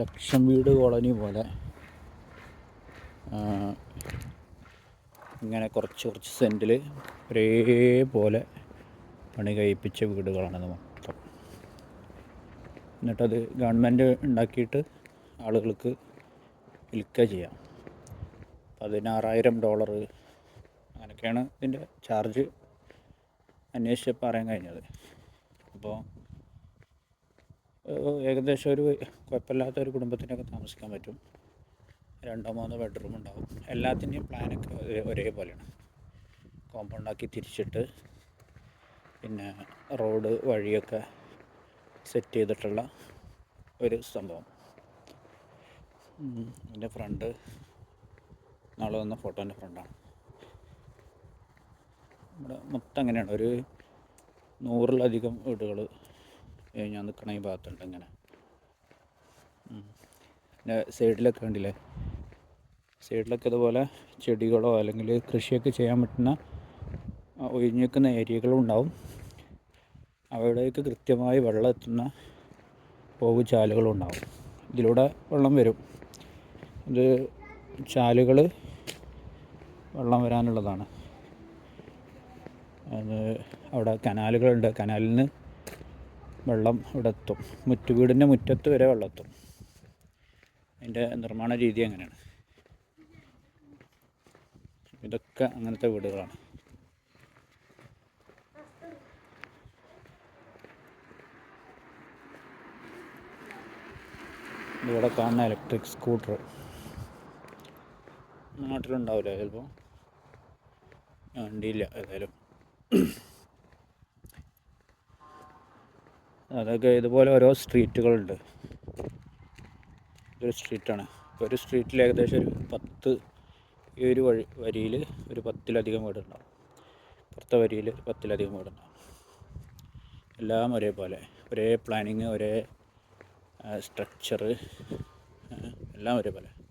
ലക്ഷം വീട് കോളനി പോലെ. ഇങ്ങനെ കുറച്ച് കുറച്ച് സെന്റിൽ ഒരേപോലെ പണി കഴിപ്പിച്ച വീടുകളാണ് മൊത്തം. എന്നിട്ടത് ഗവൺമെന്റ് ഉണ്ടാക്കിയിട്ട് ആളുകൾക്ക് വിൽക്കുക ചെയ്യാം. പതിനാറായിരം ഡോളർ അങ്ങനെയൊക്കെയാണ് ഇതിന്റെ ചാർജ് അന്വേഷിച്ചപ്പോൾ അറിയാൻ കഴിഞ്ഞത്. അപ്പോൾ ഏകദേശം ഒരു കുഴപ്പമില്ലാത്ത ഒരു കുടുംബത്തിനൊക്കെ താമസിക്കാൻ പറ്റും. രണ്ടോ മൂന്നോ ബെഡ്റൂം ഉണ്ടാവും. എല്ലാത്തിന്റെയും പ്ലാനൊക്കെ ഒരേ ഒരേപോലെയാണ്. കോമ്പൗണ്ടാക്കി തിരിച്ചിട്ട് പിന്നെ റോഡ് വഴിയൊക്കെ സെറ്റ് ചെയ്തിട്ടുള്ള ഒരു സംഭവം. എന്റെ ഫ്രണ്ട് നാളെ വന്ന ഫോട്ടോന്റെ ഫ്രണ്ടാണ് നമ്മുടെ മൊത്തം അങ്ങനെയാണ്. ഒരു നൂറിലധികം വീടുകൾ ഞാൻ നിൽക്കണ ഈ ഭാഗത്തുണ്ട് ഇങ്ങനെ. പിന്നെ സൈഡിലൊക്കെ കണ്ടില്ലേ? സൈഡിലൊക്കെ ഇതുപോലെ ചെടികളോ അല്ലെങ്കിൽ കൃഷിയൊക്കെ ചെയ്യാൻ പറ്റുന്ന ഒഴിഞ്ഞിരിക്കുന്ന ഏരിയകളും ഉണ്ടാവും. അവിടേക്ക് കൃത്യമായി വെള്ളം എത്തുന്ന പോകു ചാലുകളും ഉണ്ടാവും. ഇതിലൂടെ വെള്ളം വരും. ഇത് ചാലുകൾ വെള്ളം വരാനുള്ളതാണ്. അത് അവിടെ കനാലുകളുണ്ട്. കനാലിൽ നിന്ന് വെള്ളം ഇവിടെ എത്തും മുറ്റു വീടിന്റെ മുറ്റത്ത് വരെ വെള്ളം എത്തും അതിന്റെ നിർമ്മാണ രീതി അങ്ങനെയാണ് ഇതൊക്കെ അങ്ങനത്തെ വീടുകളാണ്. ഇവിടെ കാണുന്ന ഇലക്ട്രിക് സ്കൂട്ടർ നാട്ടിലുണ്ടാവില്ല ചിലപ്പോൾ? വണ്ടിയില്ല ഏതായാലും. അതൊക്കെ ഇതുപോലെ ഓരോ സ്ട്രീറ്റുകളുണ്ട്. ഒരു സ്ട്രീറ്റാണ്. ഒരു സ്ട്രീറ്റിൽ ഏകദേശം ഒരു പത്ത് ഈ ഒരു വഴി വരിയിൽ ഒരു പത്തിലധികം വീടുണ്ടാവും. പുറത്തെ വരിയിൽ പത്തിലധികം വീടുണ്ടാവും. എല്ലാം ഒരേപോലെ. ഒരേ പ്ലാനിങ് ഒരേ സ്ട്രക്ചറ് എല്ലാം ഒരേപോലെ.